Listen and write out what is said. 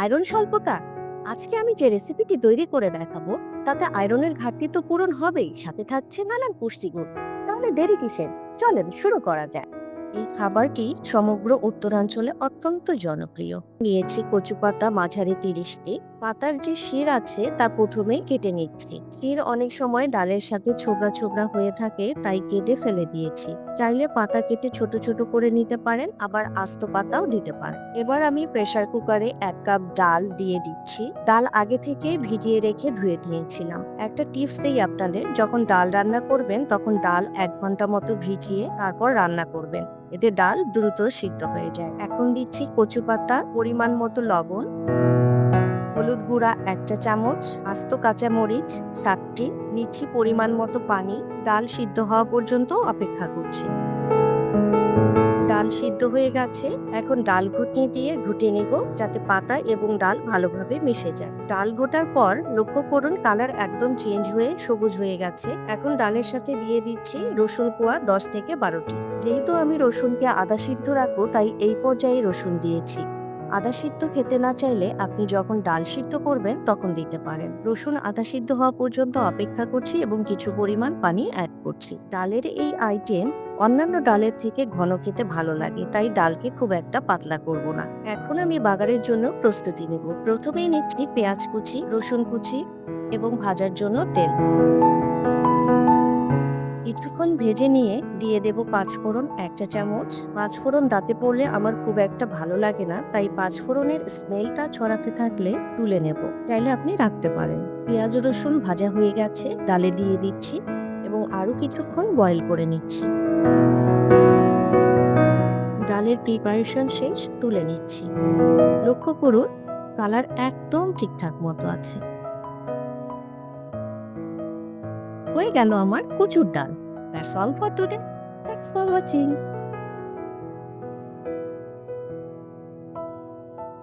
Iron স্বল্পতা? আজকে আমি যে রেসিপিটি তৈরি করে দেখাবো, তাতে আয়রনের ঘাটতি তো পূরণ হবেই, সাথে থাকছে নানান পুষ্টিগুণ। তাহলে দেরি কিসের? চলেন, শুরু করা যাক। এই খাবারটি সমগ্র উত্তরাঞ্চলে অত্যন্ত জনপ্রিয়। নিয়েছি কচু পাতা মাঝারি তিরিশটি পাতার যে শির আছে, তা প্রথমেই কেটে নিচ্ছি। শির অনেক সময় ডালের সাথে ছোবড়া ছোবড়া হয়ে থাকে, তাই কেটে ফেলে দিয়েছি। চাইলে পাতা কেটে ছোট ছোট করে নিতে পারেন, আবার আস্ত পাতাও দিতে পারেন। এবার আমি প্রেসার কুকারে এক কাপ ডাল দিয়ে দিচ্ছি। ডাল আগে থেকে ভিজিয়ে রেখে ধুয়ে নিয়েছিলাম। একটা টিপস দিই আপনাদের, যখন ডাল রান্না করবেন, তখন ডাল এক ঘণ্টা মতো ভিজিয়ে তারপর রান্না করবেন। এতে ডাল দ্রুত সিদ্ধ হয়ে যায়। এখন দিচ্ছি কচু পাতা পরিমাণ মতো লবণ। হলুদ গুঁড়া এক চা চামচ, আস্ত কাঁচা মরিচ, সাতটি নিচ্ছি পরিমাণ মতো পানি, ডাল সিদ্ধ হওয়া পর্যন্ত অপেক্ষা করছি। ডাল সিদ্ধ হয়ে গেছে, এখন ডাল ঘুটনি দিয়ে ঘুটে নেব যাতে পাতা এবং ডাল ভালোভাবে মিশে যায়। ডাল ঘোটার পর লক্ষ্য করুন কালার একদম চেঞ্জ হয়ে সবুজ হয়ে গেছে। এখন ডালের সাথে দিয়ে দিচ্ছি রসুন কোয়া দশ থেকে বারোটি। যেহেতু আমি রসুনকে আদা সিদ্ধ রাখব, তাই এই পর্যায়ে রসুন দিয়েছি। আদা সিদ্ধ খেতে না চাইলে আপনি যখন ডাল সিদ্ধ করবেন তখন দিতে পারেন। রসুন আদা সিদ্ধ হওয়া পর্যন্ত অপেক্ষা করছি এবং কিছু পরিমাণ পানি অ্যাড করছি। ডালের এই আইটেম অন্যান্য ডালের থেকে ঘন খেতে ভালো লাগে, তাই ডালকে খুব একটা পাতলা করব না। এখন আমি বাগারের জন্য প্রস্তুতি নেব। প্রথমেই নিচ্ছি পেঁয়াজ কুচি, রসুন কুচি এবং ভাজার জন্য তেল। কিছুক্ষণ ভেজে নিয়ে দিয়ে দেব পাঁচফোড়ন এক চা চামচ। পাঁচফোড়ন দাঁতে পড়লে আমার খুব একটা ভালো লাগে না, তাই পাঁচফোড়নের স্মেলটা ছড়াতে থাকলে তুলে নেব। চাইলে আপনি রাখতে পারেন। পেঁয়াজ, রসুন ভাজা হয়ে গেছে, ডালে দিয়ে দিচ্ছি এবং আরও কিছুক্ষণ বয়েল করে নিচ্ছি। ডালের প্রিপারেশন শেষ, তুলে নিচ্ছি। লক্ষ্য করুন কালার একদম ঠিকঠাক মতো আছে। হয়ে গেল আমার কচুর ডাল। That's all for today. Thanks for watching.